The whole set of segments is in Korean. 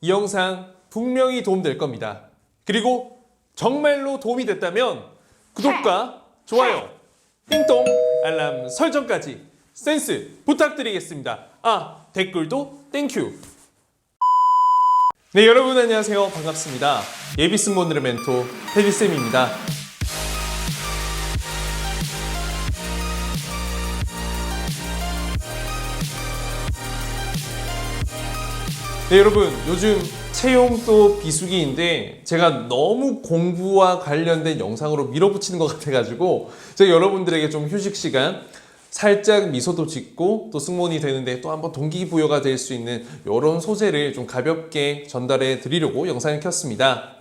이 영상 분명히 도움될 겁니다. 그리고 정말로 도움이 됐다면 구독과 좋아요, 띵동, 알람 설정까지 센스 부탁드리겠습니다. 아, 댓글도 땡큐. 네, 여러분 안녕하세요. 반갑습니다. 예비 승무원들의 멘토 테디쌤입니다. 네, 여러분 요즘 채용 또 비수기인데 제가 너무 공부와 관련된 영상으로 밀어붙이는 것 같아가지고 제가 여러분들에게 좀 휴식 시간 살짝 미소도 짓고 또 승무원이 되는데 또 한번 동기부여가 될 수 있는 이런 소재를 좀 가볍게 전달해 드리려고 영상을 켰습니다.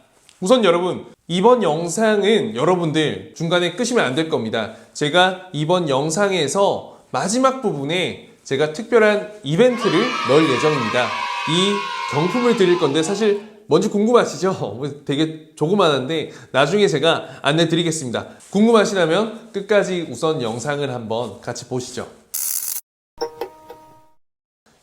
우선 여러분 이번 영상은 여러분들 중간에 끄시면 안 될 겁니다. 제가 이번 영상에서 마지막 부분에 제가 특별한 이벤트를 넣을 예정입니다. 이 경품을 드릴 건데 사실 뭔지 궁금하시죠? 뭐 되게 조그만한데 나중에 제가 안내 드리겠습니다. 궁금하시다면 끝까지 우선 영상을 한번 같이 보시죠.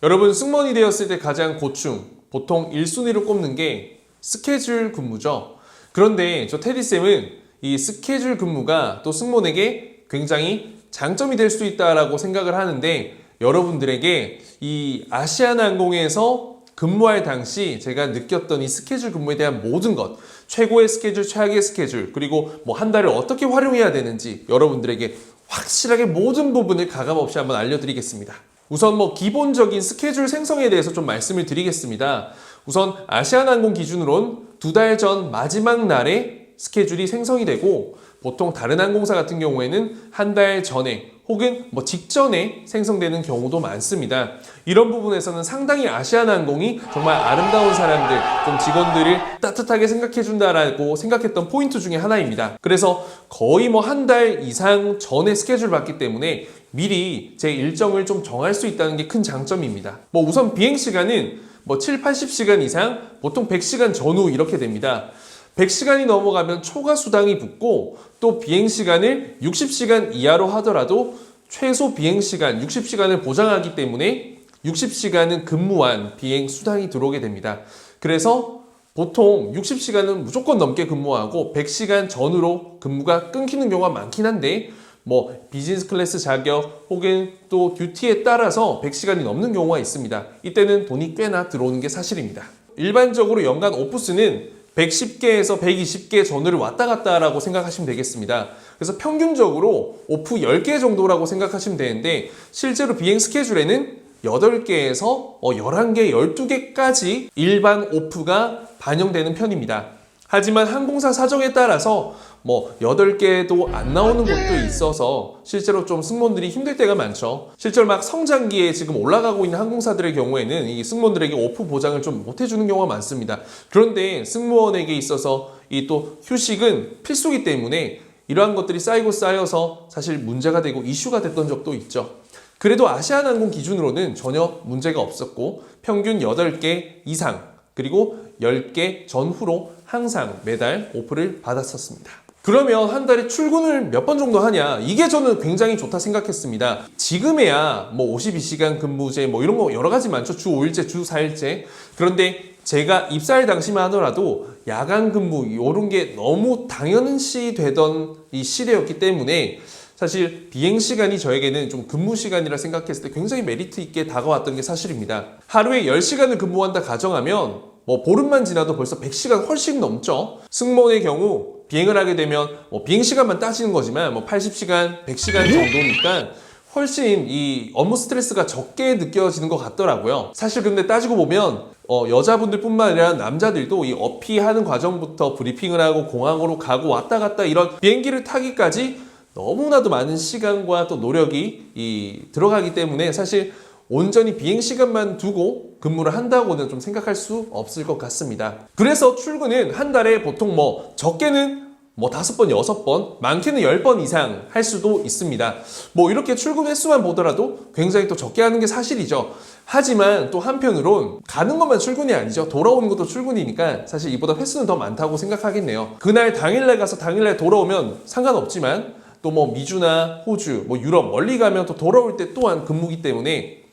여러분 승무원이 되었을 때 가장 고충 보통 1순위로 꼽는 게 스케줄 근무죠. 그런데 저 테디쌤은 이 스케줄 근무가 또 승무원에게 굉장히 장점이 될 수 있다라고 생각을 하는데 여러분들에게 이 아시아나항공에서 근무할 당시 제가 느꼈던 이 스케줄 근무에 대한 모든 것 최고의 스케줄, 최악의 스케줄 그리고 뭐 한 달을 어떻게 활용해야 되는지 여러분들에게 확실하게 모든 부분을 가감 없이 한번 알려드리겠습니다. 우선 뭐 기본적인 스케줄 생성에 대해서 좀 말씀을 드리겠습니다. 우선 아시아나항공 기준으론 두 달 전 마지막 날에 스케줄이 생성이 되고 보통 다른 항공사 같은 경우에는 한 달 전에 혹은 뭐 직전에 생성되는 경우도 많습니다. 이런 부분에서는 상당히 아시아나항공이 정말 아름다운 사람들, 좀 직원들을 따뜻하게 생각해 준다라고 생각했던 포인트 중에 하나입니다. 그래서 거의 뭐 한 달 이상 전에 스케줄 받기 때문에 미리 제 일정을 좀 정할 수 있다는 게 큰 장점입니다. 뭐 우선 비행 시간은 뭐 7, 80시간 이상, 보통 100시간 전후 이렇게 됩니다. 100시간이 넘어가면 초과 수당이 붙고 또 비행 시간을 60시간 이하로 하더라도 최소 비행 시간 60시간을 보장하기 때문에 60시간은 근무한 비행 수당이 들어오게 됩니다. 그래서 보통 60시간은 무조건 넘게 근무하고 100시간 전후로 근무가 끊기는 경우가 많긴 한데 뭐 비즈니스 클래스 자격 혹은 또 듀티에 따라서 100시간이 넘는 경우가 있습니다. 이때는 돈이 꽤나 들어오는 게 사실입니다. 일반적으로 연간 오프스는 110개에서 120개 전후를 왔다 갔다 라고 생각하시면 되겠습니다. 그래서 평균적으로 오프 10개 정도라고 생각하시면 되는데 실제로 비행 스케줄에는 8개에서 11개, 12개까지 일반 오프가 반영되는 편입니다. 하지만 항공사 사정에 따라서 뭐 8개도 안 나오는 곳도 있어서 실제로 좀 승무원들이 힘들 때가 많죠. 실제로 막 성장기에 지금 올라가고 있는 항공사들의 경우에는 이 승무원들에게 오프 보장을 좀 못 해주는 경우가 많습니다. 그런데 승무원에게 있어서 이 또 휴식은 필수기 때문에 이러한 것들이 쌓이고 쌓여서 사실 문제가 되고 이슈가 됐던 적도 있죠. 그래도 아시아나항공 기준으로는 전혀 문제가 없었고 평균 8개 이상 그리고 10개 전후로 항상 매달 오프를 받았었습니다. 그러면 한 달에 출근을 몇 번 정도 하냐? 이게 저는 굉장히 좋다 생각했습니다. 지금에야 뭐 52시간 근무제 뭐 이런 거 여러 가지 많죠. 주 5일제, 주 4일제. 그런데 제가 입사할 당시만 하더라도 야간 근무 이런 게 너무 당연시 되던 이 시대였기 때문에 사실 비행 시간이 저에게는 좀 근무 시간이라 생각했을 때 굉장히 메리트 있게 다가왔던 게 사실입니다. 하루에 10시간을 근무한다 가정하면 뭐 보름만 지나도 벌써 100시간 훨씬 넘죠. 승무원의 경우 비행을 하게 되면 뭐 비행 시간만 따지는 거지만 뭐 80시간, 100시간 정도니까 훨씬 이 업무 스트레스가 적게 느껴지는 것 같더라고요. 사실 근데 따지고 보면 어, 여자분들뿐만 아니라 남자들도 이 어피하는 과정부터 브리핑을 하고 공항으로 가고 왔다 갔다 이런 비행기를 타기까지 너무나도 많은 시간과 또 노력이 이 들어가기 때문에 사실 온전히 비행 시간만 두고 근무를 한다고는 좀 생각할 수 없을 것 같습니다. 그래서 출근은 한 달에 보통 뭐 적게는 뭐 다섯 번, 여섯 번, 많게는 열 번 이상 할 수도 있습니다. 뭐 이렇게 출근 횟수만 보더라도 굉장히 또 적게 하는 게 사실이죠. 하지만 또 한편으론 가는 것만 출근이 아니죠. 돌아오는 것도 출근이니까 사실 이보다 횟수는 더 많다고 생각하겠네요. 그날 당일날 가서 당일날 돌아오면 상관없지만 또 뭐 미주나 호주, 뭐 유럽 멀리 가면 또 돌아올 때 또한 근무기 때문에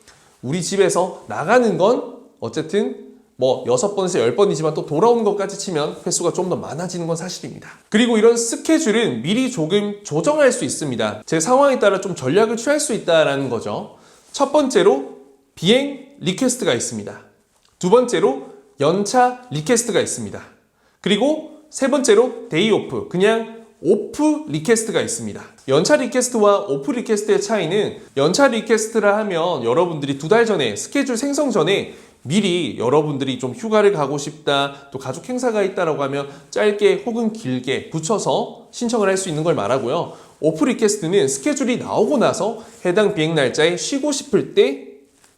우리 집에서 나가는 건 어쨌든 뭐 6번에서 10번이지만 또 돌아오는 것까지 치면 횟수가 좀 더 많아지는 건 사실입니다. 그리고 이런 스케줄은 미리 조금 조정할 수 있습니다. 제 상황에 따라 좀 전략을 취할 수 있다라는 거죠. 첫 번째로 비행 리퀘스트가 있습니다. 두 번째로 연차 리퀘스트가 있습니다. 그리고 세 번째로 데이 오프, 그냥 오프 리퀘스트가 있습니다. 연차 리퀘스트와 오프 리퀘스트의 차이는 연차 리퀘스트라 하면 여러분들이 두 달 전에 스케줄 생성 전에 미리 여러분들이 좀 휴가를 가고 싶다, 또 가족 행사가 있다라고 하면 짧게 혹은 길게 붙여서 신청을 할 수 있는 걸 말하고요. 오프 리퀘스트는 스케줄이 나오고 나서 해당 비행 날짜에 쉬고 싶을 때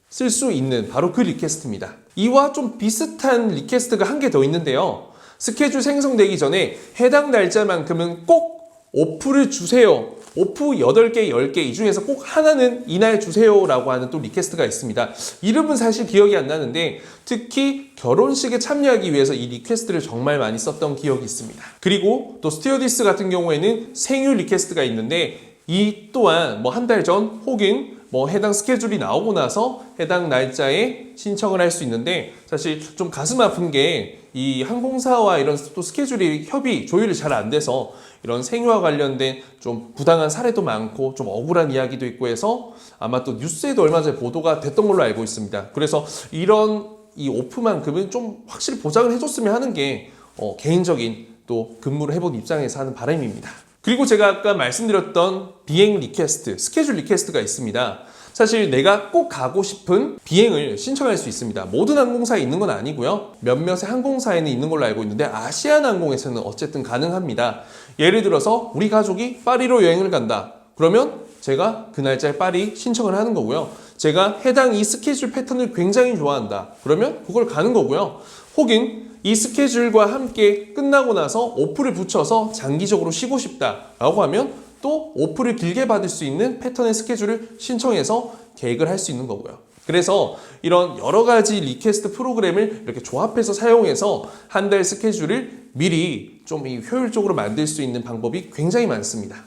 쓸 수 있는 바로 그 리퀘스트입니다. 이와 좀 비슷한 리퀘스트가 한 개 더 있는데요. 스케줄 생성되기 전에 해당 날짜만큼은 꼭 오프를 주세요. 오프 8개, 10개 이 중에서 꼭 하나는 이날 주세요라고 하는 또 리퀘스트가 있습니다. 이름은 사실 기억이 안 나는데 특히 결혼식에 참여하기 위해서 이 리퀘스트를 정말 많이 썼던 기억이 있습니다. 그리고 또 스튜어디스 같은 경우에는 생유 리퀘스트가 있는데 이 또한 뭐 한 달 전 혹은 뭐 해당 스케줄이 나오고 나서 해당 날짜에 신청을 할 수 있는데 사실 좀 가슴 아픈 게 이 항공사와 이런 또 스케줄이 협의 조율이 잘 안 돼서 이런 생유와 관련된 좀 부당한 사례도 많고 좀 억울한 이야기도 있고 해서 아마 또 뉴스에도 얼마 전에 보도가 됐던 걸로 알고 있습니다. 그래서 이런 이 오프만큼은 좀 확실히 보장을 해줬으면 하는 게 어, 개인적인 또 근무를 해본 입장에서 하는 바람입니다. 그리고 제가 아까 말씀드렸던 비행 리퀘스트, 스케줄 리퀘스트가 있습니다. 사실 내가 꼭 가고 싶은 비행을 신청할 수 있습니다. 모든 항공사에 있는 건 아니고요. 몇몇의 항공사에는 있는 걸로 알고 있는데 아시아나 항공에서는 어쨌든 가능합니다. 예를 들어서 우리 가족이 파리로 여행을 간다. 그러면 제가 그 날짜에 파리 신청을 하는 거고요. 제가 해당 이 스케줄 패턴을 굉장히 좋아한다. 그러면 그걸 가는 거고요. 혹은 이 스케줄과 함께 끝나고 나서 오프를 붙여서 장기적으로 쉬고 싶다라고 하면 또 오프를 길게 받을 수 있는 패턴의 스케줄을 신청해서 계획을 할 수 있는 거고요. 그래서 이런 여러 가지 리퀘스트 프로그램을 이렇게 조합해서 사용해서 한 달 스케줄을 미리 좀이 효율적으로 만들 수 있는 방법이 굉장히 많습니다.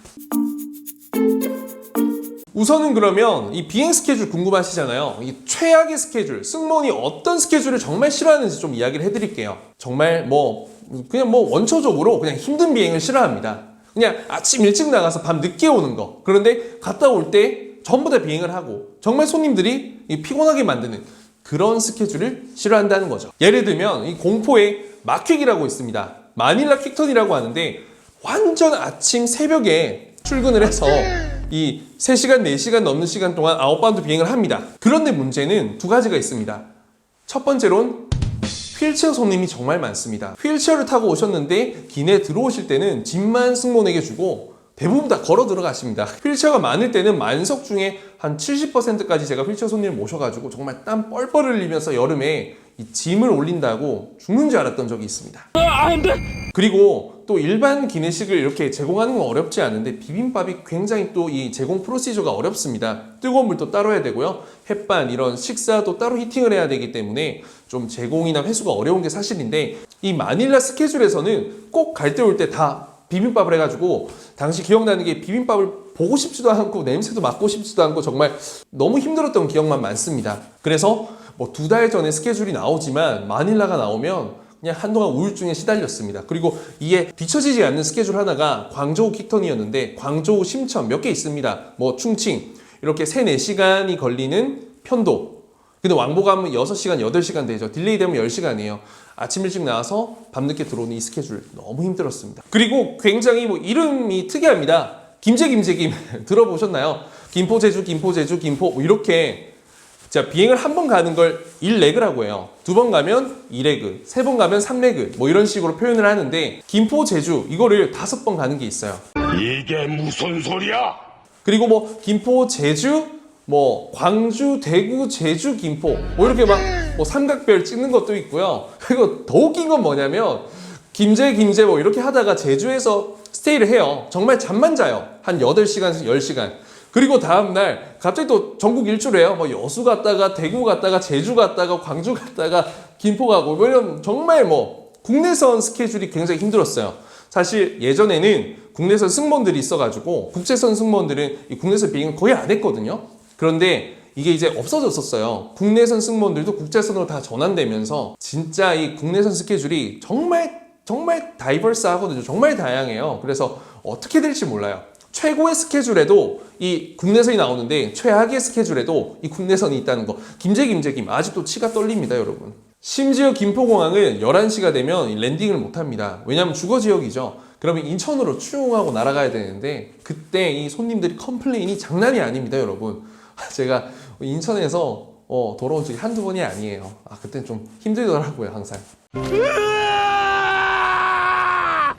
우선은 그러면 이 비행 스케줄 궁금하시잖아요. 이 최악의 스케줄, 승무원이 어떤 스케줄을 정말 싫어하는지 좀 이야기를 해드릴게요. 정말 뭐 그냥 뭐 원초적으로 그냥 힘든 비행을 싫어합니다. 그냥 아침 일찍 나가서 밤 늦게 오는 거. 그런데 갔다 올 때 전부 다 비행을 하고 정말 손님들이 이 피곤하게 만드는 그런 스케줄을 싫어한다는 거죠. 예를 들면 이 공포의 마퀵이라고 있습니다. 마닐라 퀵턴이라고 하는데 완전 아침 새벽에 출근을 해서 이 3시간, 4시간 넘는 시간 동안 아웃바운드 비행을 합니다. 그런데 문제는 두 가지가 있습니다. 첫 번째로는 휠체어 손님이 정말 많습니다. 휠체어를 타고 오셨는데 기내 들어오실 때는 짐만 승무원에게 주고 대부분 다 걸어 들어가십니다. 휠체어가 많을 때는 만석 중에 한 70%까지 제가 휠체어 손님을 모셔가지고 정말 땀 뻘뻘 흘리면서 여름에 이 짐을 올린다고 죽는 줄 알았던 적이 있습니다. 그리고 또 일반 기내식을 이렇게 제공하는 건 어렵지 않은데 비빔밥이 굉장히 또 이 제공 프로시저가 어렵습니다. 뜨거운 물도 따로 해야 되고요. 햇반 이런 식사도 따로 히팅을 해야 되기 때문에 좀 제공이나 회수가 어려운 게 사실인데 이 마닐라 스케줄에서는 꼭 갈 때 올 때 다 비빔밥을 해가지고 당시 기억나는 게 비빔밥을 보고 싶지도 않고 냄새도 맡고 싶지도 않고 정말 너무 힘들었던 기억만 많습니다. 그래서 뭐 두 달 전에 스케줄이 나오지만 마닐라가 나오면 그냥 한동안 우울증에 시달렸습니다. 그리고 이에 뒤처지지 않는 스케줄 하나가 광저우 킥턴이었는데 광저우 심천 몇 개 있습니다. 뭐 충칭 이렇게 3, 4시간이 걸리는 편도 근데 왕복하면 6시간, 8시간 되죠. 딜레이 되면 10시간이에요. 아침 일찍 나와서 밤늦게 들어오는 이 스케줄 너무 힘들었습니다. 그리고 굉장히 뭐 이름이 특이합니다. 김제 김제김 들어보셨나요? 김포 제주 김포 제주 김포 뭐 이렇게 자 비행을 한 번 가는 걸 1레그라고 해요. 두 번 가면 2레그, 세 번 가면 3레그 뭐 이런 식으로 표현을 하는데 김포 제주 이거를 다섯 번 가는 게 있어요. 이게 무슨 소리야? 그리고 뭐 김포, 제주, 뭐 광주, 대구, 제주, 김포 뭐 이렇게 막 뭐 삼각별 찍는 것도 있고요. 그리고 더 웃긴 건 뭐냐면 김제 김제 뭐 이렇게 하다가 제주에서 스테이를 해요. 정말 잠만 자요. 한 8시간에서 10시간. 그리고 다음날 갑자기 또 전국 일주를 해요. 뭐 여수 갔다가 대구 갔다가 제주 갔다가 광주 갔다가 김포 가고 뭐 이런 정말 뭐 국내선 스케줄이 굉장히 힘들었어요. 사실 예전에는 국내선 승무원들이 있어가지고 국제선 승무원들은 이 국내선 비행을 거의 안 했거든요. 그런데 이게 이제 없어졌었어요. 국내선 승무원들도 국제선으로 다 전환되면서 진짜 이 국내선 스케줄이 정말 정말 다이버스 하거든요. 정말 다양해요. 그래서 어떻게 될지 몰라요. 최고의 스케줄에도 이 국내선이 나오는데 최악의 스케줄에도 이 국내선이 있다는 거. 김제 김제 김 아직도 치가 떨립니다, 여러분. 심지어 김포공항은 11시가 되면 이 랜딩을 못 합니다. 왜냐하면 주거 지역이죠. 그러면 인천으로 추용하고 날아가야 되는데 그때 이 손님들이 컴플레인이 장난이 아닙니다, 여러분. 제가 인천에서 어, 돌아온 적이 한두 번이 아니에요. 아, 그땐 좀 힘들더라고요, 항상.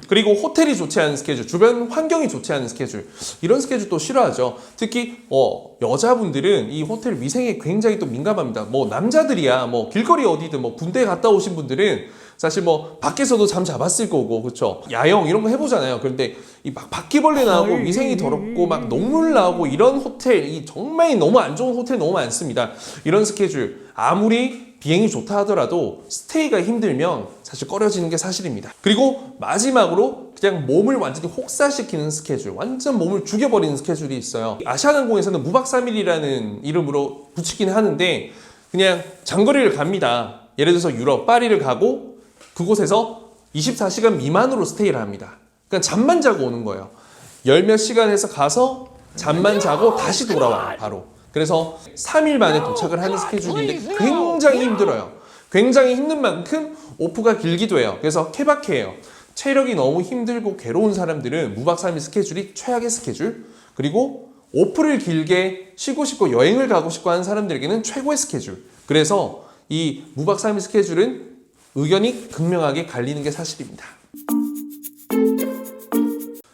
그리고 호텔이 좋지 않은 스케줄, 주변 환경이 좋지 않은 스케줄, 이런 스케줄 또 싫어하죠. 특히 어, 여자분들은 이 호텔 위생에 굉장히 또 민감합니다. 뭐 남자들이야, 뭐 길거리 어디든 뭐 군대 갔다 오신 분들은 사실 뭐 밖에서도 잠 잡았을 거고, 그렇죠? 야영 이런 거 해보잖아요. 그런데 이 막 바퀴벌레 나오고 위생이 더럽고 막 녹물 나오고 이런 호텔, 이 정말 너무 안 좋은 호텔 너무 많습니다. 이런 스케줄 아무리 비행이 좋다 하더라도 스테이가 힘들면 사실 꺼려지는 게 사실입니다. 그리고 마지막으로 그냥 몸을 완전히 혹사시키는 스케줄, 완전 몸을 죽여버리는 스케줄이 있어요. 아시아항공에서는 무박 3일이라는 이름으로 붙이긴 하는데 그냥 장거리를 갑니다. 예를 들어서 유럽 파리를 가고 그곳에서 24시간 미만으로 스테이를 합니다. 그러니까 잠만 자고 오는 거예요. 열 몇 시간 해서 가서 잠만 자고 다시 돌아와요, 바로. 그래서 3일 만에 도착을 하는 스케줄인데 굉장히 힘들어요. 굉장히 힘든 만큼 오프가 길기도 해요. 그래서 케바케예요. 체력이 너무 힘들고 괴로운 사람들은 무박 3일 스케줄이 최악의 스케줄. 그리고 오프를 길게 쉬고 싶고 여행을 가고 싶고 하는 사람들에게는 최고의 스케줄. 그래서 이 무박 3일 스케줄은 의견이 극명하게 갈리는 게 사실입니다.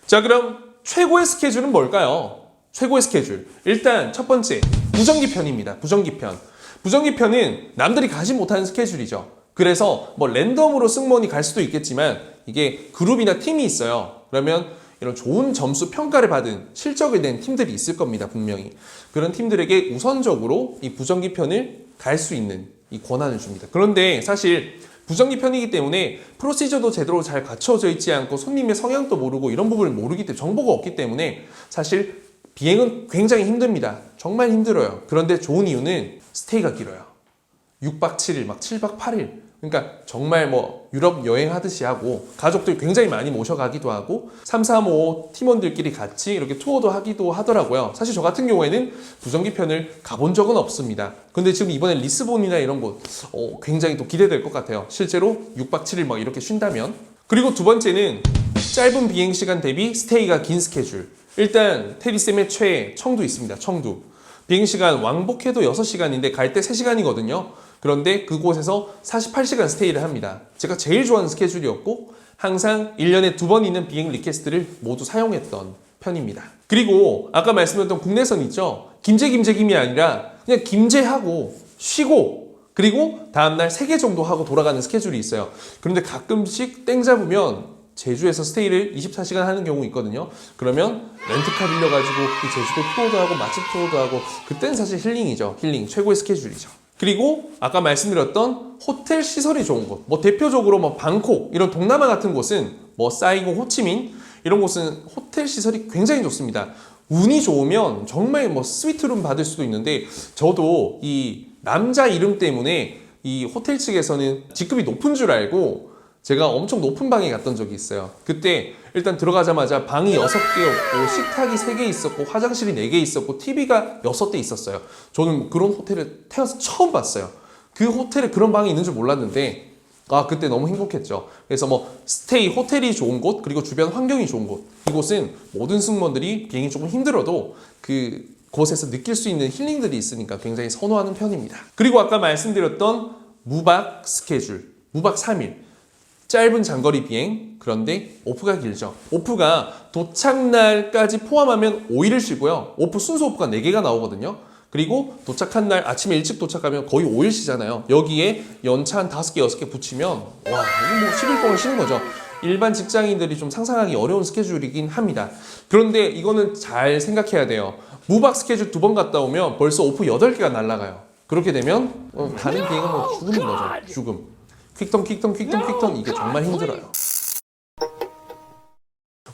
자, 그럼 최고의 스케줄은 뭘까요? 최고의 스케줄. 일단 첫 번째, 부정기 편입니다. 부정기 편. 부정기 편은 남들이 가지 못하는 스케줄이죠. 그래서 뭐 랜덤으로 승무원이 갈 수도 있겠지만 이게 그룹이나 팀이 있어요. 그러면 이런 좋은 점수 평가를 받은 실적을 낸 팀들이 있을 겁니다. 분명히. 그런 팀들에게 우선적으로 이 부정기 편을 갈 수 있는 이 권한을 줍니다. 그런데 사실 부정기 편이기 때문에 프로시저도 제대로 잘 갖춰져 있지 않고 손님의 성향도 모르고 이런 부분을 모르기 때문에 정보가 없기 때문에 사실 비행은 굉장히 힘듭니다. 정말 힘들어요. 그런데 좋은 이유는 스테이가 길어요. 6박 7일, 막 7박 8일. 그러니까 정말 뭐 유럽 여행하듯이 하고 가족들 굉장히 많이 모셔가기도 하고 3, 3, 5 팀원들끼리 같이 이렇게 투어도 하기도 하더라고요. 사실 저 같은 경우에는 부정기 편을 가본 적은 없습니다. 근데 지금 이번에 리스본이나 이런 곳 어, 굉장히 또 기대될 것 같아요. 실제로 6박 7일 막 이렇게 쉰다면. 그리고 두 번째는 짧은 비행 시간 대비 스테이가 긴 스케줄. 일단 테리쌤의 최애 청두 있습니다. 청두. 비행시간 왕복해도 6시간인데 갈 때 3시간이거든요. 그런데 그곳에서 48시간 스테이를 합니다. 제가 제일 좋아하는 스케줄이었고 항상 1년에 두 번 있는 비행 리퀘스트를 모두 사용했던 편입니다. 그리고 아까 말씀드렸던 국내선 있죠? 김제 김제 김이 아니라 그냥 김제하고 쉬고 그리고 다음날 3개 정도 하고 돌아가는 스케줄이 있어요. 그런데 가끔씩 땡 잡으면 제주에서 스테이를 24시간 하는 경우 있거든요. 그러면 렌트카 빌려가지고 이 제주도 투어도 하고 맛집 투어도 하고 그때는 사실 힐링이죠. 힐링 최고의 스케줄이죠. 그리고 아까 말씀드렸던 호텔 시설이 좋은 곳, 뭐 대표적으로 뭐 방콕 이런 동남아 같은 곳은 뭐 사이공, 호치민 이런 곳은 호텔 시설이 굉장히 좋습니다. 운이 좋으면 정말 뭐 스위트룸 받을 수도 있는데 저도 이 남자 이름 때문에 이 호텔 측에서는 직급이 높은 줄 알고 제가 엄청 높은 방에 갔던 적이 있어요. 그때 일단 들어가자마자 방이 6개였고 식탁이 3개 있었고 화장실이 4개 있었고 TV가 6대 있었어요. 저는 그런 호텔을 태어나서 처음 봤어요. 그 호텔에 그런 방이 있는 줄 몰랐는데 아 그때 너무 행복했죠. 그래서 뭐 스테이 호텔이 좋은 곳 그리고 주변 환경이 좋은 곳 이곳은 모든 승무원들이 비행이 조금 힘들어도 그 곳에서 느낄 수 있는 힐링들이 있으니까 굉장히 선호하는 편입니다. 그리고 아까 말씀드렸던 무박 스케줄, 무박 3일. 짧은 장거리 비행, 그런데 오프가 길죠. 오프가 도착 날까지 포함하면 5일을 쉬고요. 오프 순수 오프가 4개가 나오거든요. 그리고 도착한 날 아침에 일찍 도착하면 거의 5일 쉬잖아요. 여기에 연차 한 5개, 6개 붙이면 와, 이거 뭐 10일 동안 쉬는 거죠. 일반 직장인들이 좀 상상하기 어려운 스케줄이긴 합니다. 그런데 이거는 잘 생각해야 돼요. 무박 스케줄 두 번 갔다 오면 벌써 오프 8개가 날라가요. 그렇게 되면 어, 다른 비행은 뭐 죽음인 거죠. 죽음. 퀵턴 퀵턴 퀵턴 퀵턴 이게 정말 힘들어요.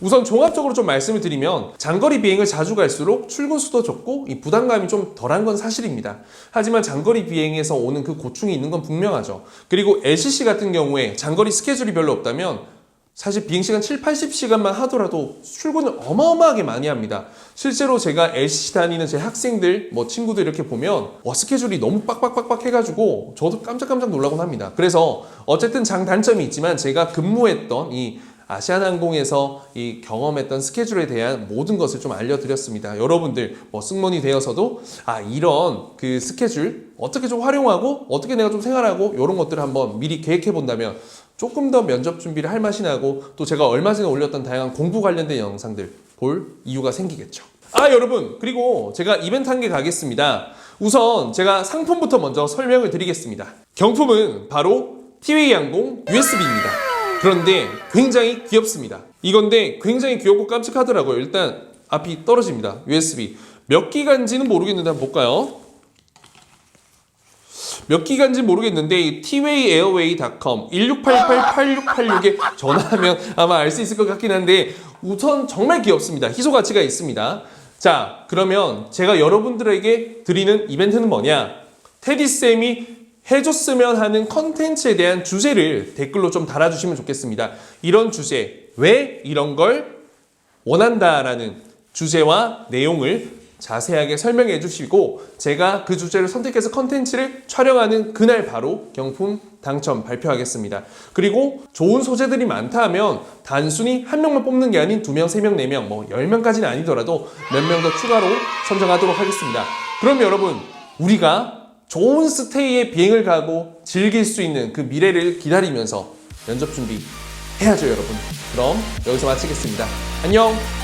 우선 종합적으로 좀 말씀을 드리면 장거리 비행을 자주 갈수록 출근 수도 적고 이 부담감이 좀 덜한 건 사실입니다. 하지만 장거리 비행에서 오는 그 고충이 있는 건 분명하죠. 그리고 LCC 같은 경우에 장거리 스케줄이 별로 없다면 사실 비행시간 7, 80시간만 하더라도 출근을 어마어마하게 많이 합니다. 실제로 제가 LCC 다니는 제 학생들, 뭐 친구들 이렇게 보면 와, 스케줄이 너무 빡빡빡빡 해가지고 저도 깜짝깜짝 놀라곤 합니다. 그래서 어쨌든 장단점이 있지만 제가 근무했던 이 아시아나항공에서 이 경험했던 스케줄에 대한 모든 것을 좀 알려드렸습니다. 여러분들 뭐 승무원이 되어서도 아 이런 그 스케줄 어떻게 좀 활용하고 어떻게 내가 좀 생활하고 이런 것들을 한번 미리 계획해 본다면 조금 더 면접 준비를 할 맛이 나고 또 제가 얼마 전에 올렸던 다양한 공부 관련된 영상들 볼 이유가 생기겠죠. 아 여러분 그리고 제가 이벤트 한 개 가겠습니다. 우선 제가 상품부터 먼저 설명을 드리겠습니다. 경품은 바로 티웨이 항공 USB입니다. 그런데 굉장히 귀엽습니다. 이건데 굉장히 귀엽고 깜찍하더라고요. 일단 앞이 떨어집니다. USB. 몇 기간지는 모르겠는데 한번 볼까요? 몇 기간지 모르겠는데 이 twayeairway.com 1688-8686에 전화하면 아마 알 수 있을 것 같긴 한데 우선 정말 귀엽습니다. 희소 가치가 있습니다. 자, 그러면 제가 여러분들에게 드리는 이벤트는 뭐냐? 테디쌤이 해줬으면 하는 컨텐츠에 대한 주제를 댓글로 좀 달아주시면 좋겠습니다. 이런 주제, 왜 이런 걸 원한다라는 주제와 내용을 자세하게 설명해 주시고 제가 그 주제를 선택해서 컨텐츠를 촬영하는 그날 바로 경품 당첨 발표하겠습니다. 그리고 좋은 소재들이 많다 하면 단순히 한 명만 뽑는 게 아닌 두 명, 세 명, 네 명, 뭐 열 명까지는 아니더라도 몇 명 더 추가로 선정하도록 하겠습니다. 그럼 여러분 우리가 좋은 스테이의 비행을 가고 즐길 수 있는 그 미래를 기다리면서 면접 준비 해야죠, 여러분. 그럼 여기서 마치겠습니다. 안녕!